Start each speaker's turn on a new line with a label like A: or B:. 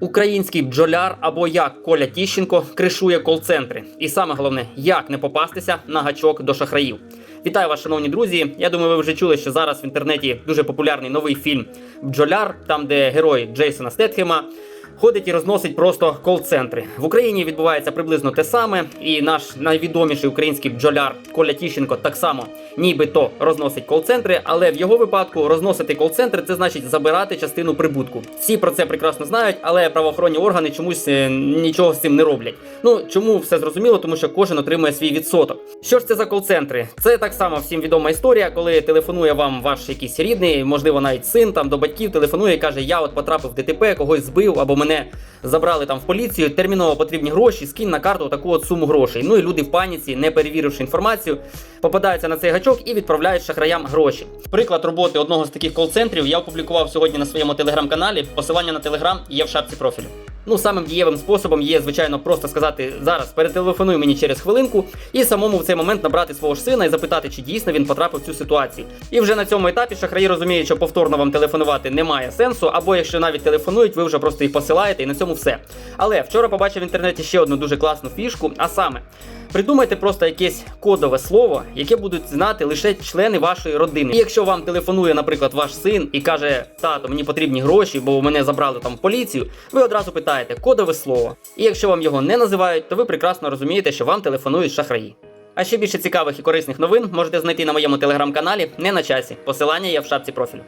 A: Український бджоляр або як Коля Тіщенко кришує кол-центри. І саме головне, як не попастися на гачок до шахраїв. Вітаю вас, шановні друзі. Я думаю, ви вже чули, що зараз в інтернеті дуже популярний новий фільм Бджоляр, там де герой Джейсона Стетхема ходить і розносить просто кол-центри. В Україні відбувається приблизно те саме, і наш найвідоміший український бджоляр Коля Тіщенко так само нібито розносить кол-центри, але в його випадку розносити кол-центри це значить забирати частину прибутку. Всі про це прекрасно знають, але правоохоронні органи чомусь е, нічого з цим не роблять. Ну чому все зрозуміло? Тому що кожен отримує свій відсоток. Що ж це за кол-центри? Це так само всім відома історія, коли телефонує вам ваш якийсь рідний, можливо, навіть син там до батьків телефонує і каже: Я от потрапив в ДТП, когось збив або мене забрали там в поліцію. Терміново потрібні гроші, скинь на карту таку от суму грошей. Ну і люди в паніці, не перевіривши інформацію, попадаються на цей гачок і відправляють шахраям гроші. Приклад роботи одного з таких кол-центрів я опублікував сьогодні на своєму телеграм-каналі. Посилання на телеграм є в шапці профілю. Ну, самим дієвим способом є, звичайно, просто сказати зараз перетелефонуй мені через хвилинку і самому в цей момент набрати свого ж сина і запитати, чи дійсно він потрапив в цю ситуацію. І вже на цьому етапі шахраї розуміють, що повторно вам телефонувати немає сенсу, або якщо навіть телефонують, ви вже просто їх посилаєте, і на цьому все. Але вчора побачив в інтернеті ще одну дуже класну фішку, а саме. Придумайте просто якесь кодове слово, яке будуть знати лише члени вашої родини. І якщо вам телефонує, наприклад, ваш син і каже: тато, мені потрібні гроші, бо мене забрали там в поліцію, ви одразу питаєте кодове слово. І якщо вам його не називають, то ви прекрасно розумієте, що вам телефонують шахраї. А ще більше цікавих і корисних новин можете знайти на моєму телеграм-каналі не на часі. Посилання є в шапці профілю.